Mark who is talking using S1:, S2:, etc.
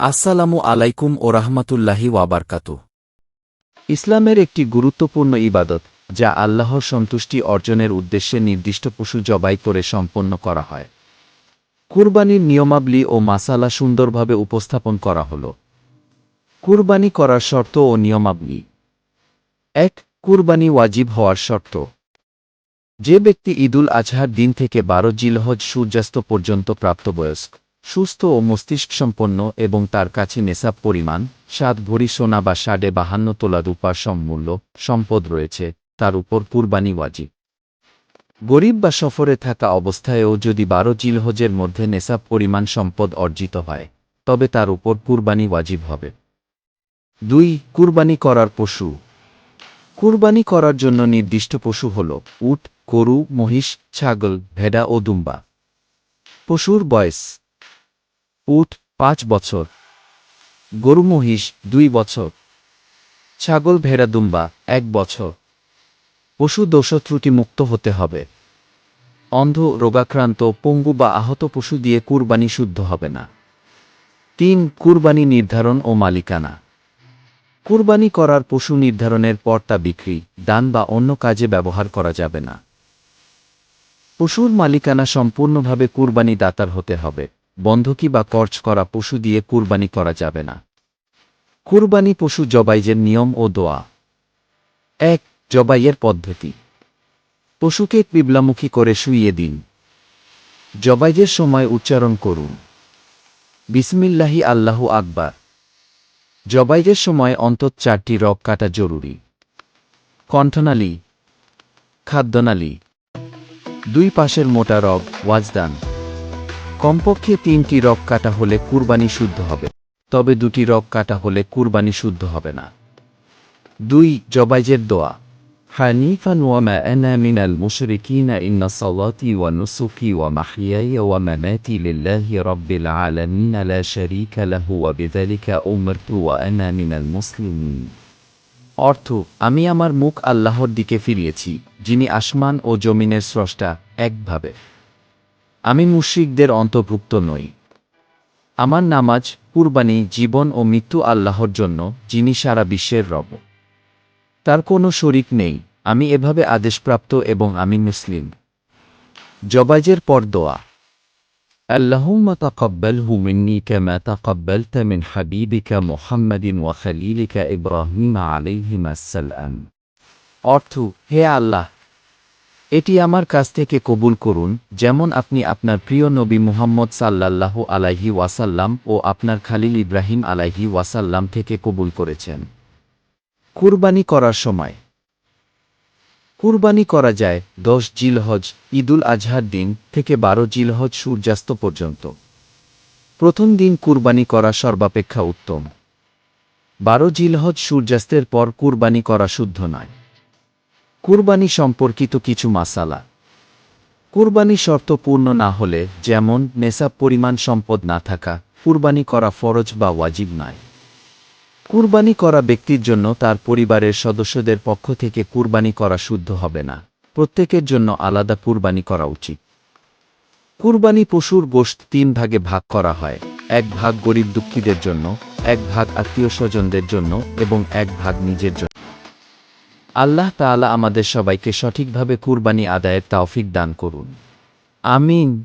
S1: আসসালামু আলাইকুম ও রাহমাতুল্লাহি ওয়াবারকাতু ইসলামের একটি গুরুত্বপূর্ণ ইবাদত, যা আল্লাহর সন্তুষ্টি অর্জনের উদ্দেশ্যে নির্দিষ্ট পশু জবাই করে সম্পন্ন করা হয়। কুরবানির নিয়মাবলী ও মাসালা সুন্দরভাবে উপস্থাপন করা হল। কুরবানি করার শর্ত ও নিয়মাবলী। এক, কুরবানি ওয়াজিব হওয়ার শর্ত। যে ব্যক্তি ঈদুল আজহার দিন থেকে বারো জিলহজ সূর্যাস্ত পর্যন্ত প্রাপ্তবয়স্ক সুস্থ ও মস্তিষ্ক সম্পন্ন এবং তার কাছে নেশাব পরিমাণ সাত ভরি সোনা বা সাড়ে বাহান্ন তোলা রূপার সমমূল্য সম্পদ রয়েছে, তার উপর কুরবানি ওয়াজিব। গরিব বা সফরে থাকা অবস্থায়ও যদি বারো জিলহজের মধ্যে নেশাব পরিমাণ সম্পদ অর্জিত হয়, তবে তার উপর কুরবানি ওয়াজিব হবে। দুই, কুরবানি করার পশু। কুরবানি করার জন্য নির্দিষ্ট পশু হল উট, গরু, মহিষ, ছাগল, ভেড়া ও দুম্বা। পশুর বয়স। উট পাঁচ বছর, গরু মহিষ দুই বছর, ছাগল ভেড়া দুম্বা এক বছর। পশু দোষ ত্রুটিমুক্ত হতে হবে। অন্ধ, রোগাক্রান্ত, পঙ্গু বা আহত পশু দিয়ে কুরবানি শুদ্ধ হবে না। তিন, কুরবানি নির্ধারণ ও মালিকানা। কুরবানি করার পশু নির্ধারণের পর তা বিক্রি, দান বা অন্য কাজে ব্যবহার করা যাবে না। পশুর মালিকানা সম্পূর্ণভাবে কুরবানি দাতার হতে হবে। বন্ধকি বা কর্চ করা পশু দিয়ে কুরবানি করা যাবে না। কুরবানি পশু জবাইজের নিয়ম ও দোয়া। এক, জবাইয়ের পদ্ধতি। পশুকে পিবলামুখী করে শুইয়ে দিন। জবাইজের সময় উচ্চারণ করুন। বিসমিল্লাহি আল্লাহু আকবার। জবাইজের সময় অন্তত চারটি রগ কাটা জরুরি। কণ্ঠনালী। খাদ্যনালী। দুই পাশের মোটা রব ওয়াজদান। কমপক্ষে তিনটি রগ কাটা হলে কুরবানি শুদ্ধ হবে তবে দুটি রগ কাটা হলে কুরবানি শুদ্ধ হবে না দুই জবাইজের দোয়া حنيفا وما أنا من المشركين إن صلاتي ونسكي ومحياي ومماتي لله رب العالمين لا شريك له وبذلك أمرت وأنا من المسلمين অর্থ আমি আমার মুখ আল্লাহর দিকে ফিরিয়েছি যিনি আসমান ও জমিনের স্রষ্টা একভাবে আমি মুশ্রিকদের অন্তর্ভুক্ত নই আমার নামাজ কুরবানি জীবন ও মৃত্যু আল্লাহর জন্য যিনি সারা বিশ্বের রব তার কোনো শরিক নেই আমি এভাবে আদেশপ্রাপ্ত এবং আমি মুসলিম জবাইজের পর দোয়া اللهم تقبله مني كما تقبلت من حبيبك محمد وخليلك إبراهيم عليهما السلام অর্থ হে আল্লাহ এটি আমার কাছ থেকে কবুল করুন, যেমন আপনি আপনার প্রিয় নবী মুহাম্মদ সাল্লাল্লাহু আলাইহি ওয়াসাল্লাম ও আপনার খালিল ইব্রাহিম আলাইহি ওয়াসাল্লাম থেকে কবুল করেছেন। কুরবানি করার সময়। কুরবানি করা যায় দশ জিলহজ, ঈদুল আজহার দিন থেকে বারো জিলহজ সূর্যাস্ত পর্যন্ত। প্রথম দিন কুরবানি করা সর্বাপেক্ষা উত্তম। বারো জিলহজ সূর্যাস্তের পর কুরবানি করা শুদ্ধ নয়। কুরবানি সম্পর্কিত কিছু মাসালা। কুরবানি শর্ত পূর্ণ না হলে যেমন নেশাব পরিমাণ সম্পদ না থাকা, কুরবানি করা ফরজ বা ওয়াজিব নয়। কুরবানি করা ব্যক্তির জন্য তার পরিবারের সদস্যদের পক্ষ থেকে কুরবানি করা শুদ্ধ হবে না। প্রত্যেকের জন্য আলাদা কুরবানি করা উচিত। কুরবানি পশুর গোশত তিন ভাগে ভাগ করা হয়, এক ভাগ গরিব দুঃখীদের জন্য, এক ভাগ আত্মীয় স্বজনদের জন্য এবং এক ভাগ নিজের জন্য। আল্লাহ তালা আমাদের সবাইকে সঠিকভাবে কুরবানি আদায়ের তাওফিক দান করুন। আমিন।